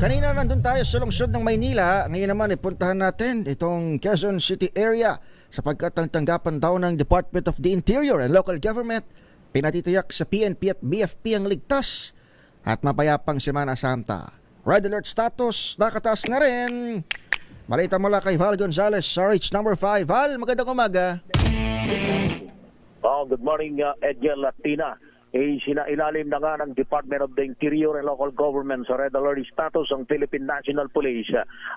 Kanina nandun tayo sa lungsod ng Maynila. Ngayon naman ipuntahan natin itong Quezon City area sapagkat ang tanggapan daw ng Department of the Interior and Local Government pinatitiyak sa PNP at BFP ang ligtas at mapayapang Semana Santa. Red alert status, nakataas na rin. Malita mula kay Val Gonzalez, RH number 5. Val, magandang umaga. Oh, good morning, uh, Edgar Latina. Eh, sinailalim na nga ng Department of the Interior and Local Government sa Red Alert status ang Philippine National Police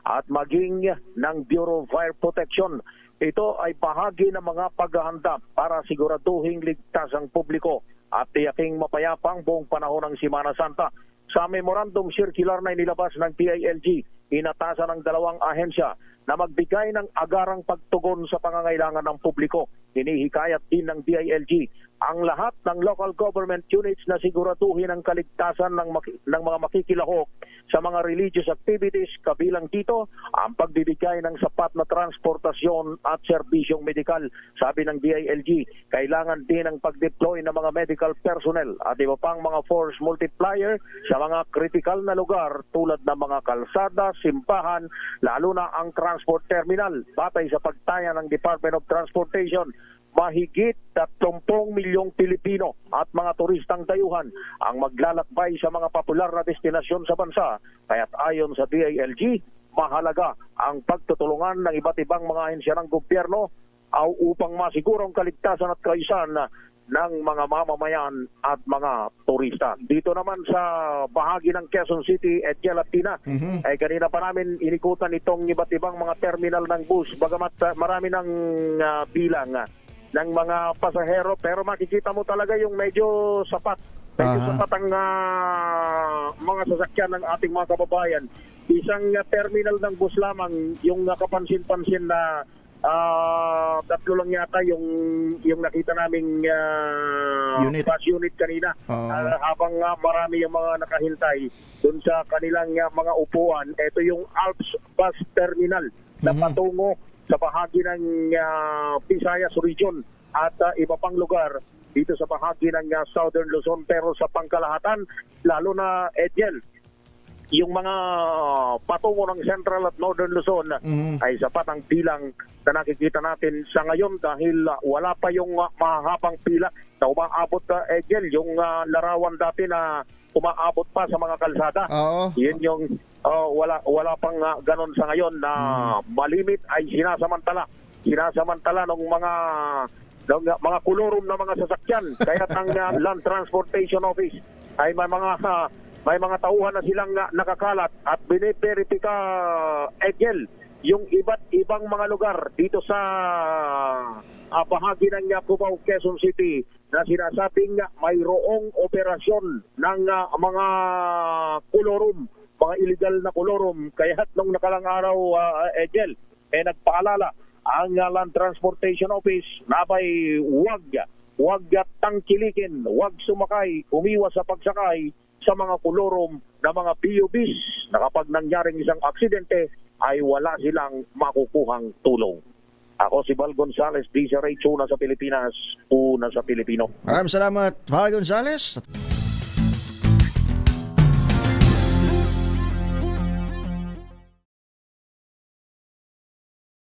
at maging ng Bureau of Fire Protection. Ito ay bahagi ng mga paghahanda para siguraduhin ligtas ang publiko at tiyaking mapayapang buong panahon ng Simana Santa. Sa memorandum circular na inilabas ng PILG, inatasan ng dalawang ahensya na magbigay ng agarang pagtugon sa pangangailangan ng publiko. Hinihikayat din ng DILG ang lahat ng local government units na siguraduhin ang kaligtasan ng, ng mga makikilahok sa mga religious activities kabilang dito ang pagbibigay ng sapat na transportasyon at serbisyong medikal. Sabi ng DILG, kailangan din ang pag-deploy ng mga medical personnel at iba pang mga force multiplier sa mga critical na lugar tulad ng mga kalsada, simbahan, lalo na ang transport terminal. Batay sa pagtaya ng Department of Transportation, mahigit 30 milyong Pilipino at mga turistang dayuhan ang maglalakbay sa mga popular na destinasyon sa bansa. Kaya't ayon sa DILG, mahalaga ang pagtutulungan ng iba't ibang mga ahensya ng gobyerno upang masiguro ang kaligtasan at kaayusan ng mga mamamayan at mga turista. Dito naman sa bahagi ng Quezon City at Latina, Mhm. ay kanina pa namin inikutan itong iba't ibang mga terminal ng bus. Bagamat ah, marami ng ah, bilang ah, ng mga pasahero pero makikita mo talaga yung medyo sapat. Medyo Aha. sapat ang ah, mga sasakyan ng ating mga kababayan. Isang ah, terminal ng bus lamang yung ah, kapansin-pansin na ah, tatlo lang yata yung yung nakita naming ah, Unit. bus unit kanina. Oo. Ah, habang nga marami yung mga nakahintay dun sa kanilang ah, mga upuan, ito yung Alps Bus Terminal na Mhm. patungo sa bahagi ng ah, Visayas Region at ah, iba pang lugar dito sa bahagi ng ah, Southern Luzon pero sa pangkalahatan lalo na Edgel yung mga patungo ng Central at Northern Luzon Mhm. ay sapat ang bilang na nakikita natin sa ngayon dahil ah, wala pa yung ah, mahabang pila na umaabot uh, Egel, yung ah, larawan dati na umaabot pa sa mga kalsada. Oo. Yun yung oh, wala wala pang ah, ganon sa ngayon na malimit ay sinasamantala. Sinasamantala ng mga ng mga kolorum na mga sasakyan. Kaya ang ah, Land Transportation Office ay may mga ah, may mga tauhan na silang ah, nakakalat at biniperipika Egel yung iba't ibang mga lugar dito sa ah, bahagi ng Cubao, Quezon City na sinasabing ah, mayroong operasyon ng ah, mga kolorum, mga illegal na kolorum. Kaya nung nakalang araw, ah, Egel, eh nagpaalala ang ah, Land Transportation Office na ba'y huwag ah, tangkilikin, huwag sumakay, umiwas sa pagsakay sa mga kolorum na mga PUBs na kapag nangyaring isang aksidente ay wala silang makukuhang tulong. Ako si Val Gonzales, DCRH, una sa Pilipinas, una sa Pilipino. Maraming salamat, Val Gonzalez.